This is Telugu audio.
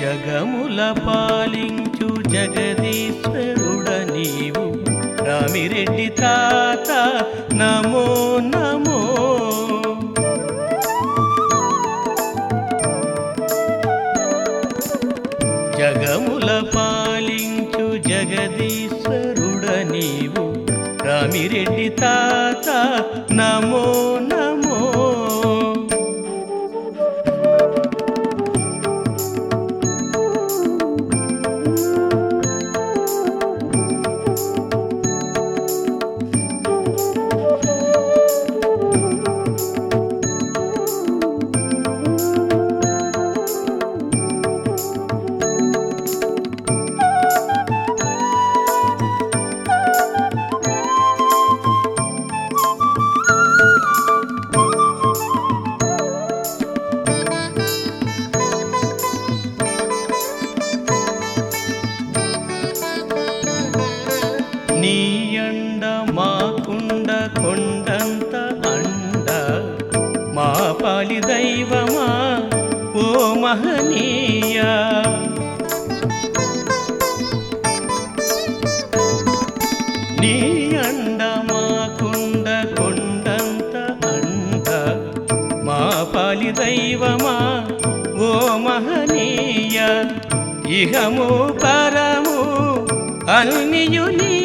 జగముల పాలించు జగదీశ్వరుడ నీవు. రామిరెడ్డి తాత నమో నమో. జగముల పాలించు జగదీశ్వరుడ నీవు. రామిరెడ్డి తాత నమో అండ మాకుండ కొండంత అండ. మా పాలి దైవమా ఓ మహనీయ. నీ అండ మాకుండ కొండంత అండ. మా పాలి దైవమా ఓ మహనీయ. ఇహము పరము అన్నియు నీ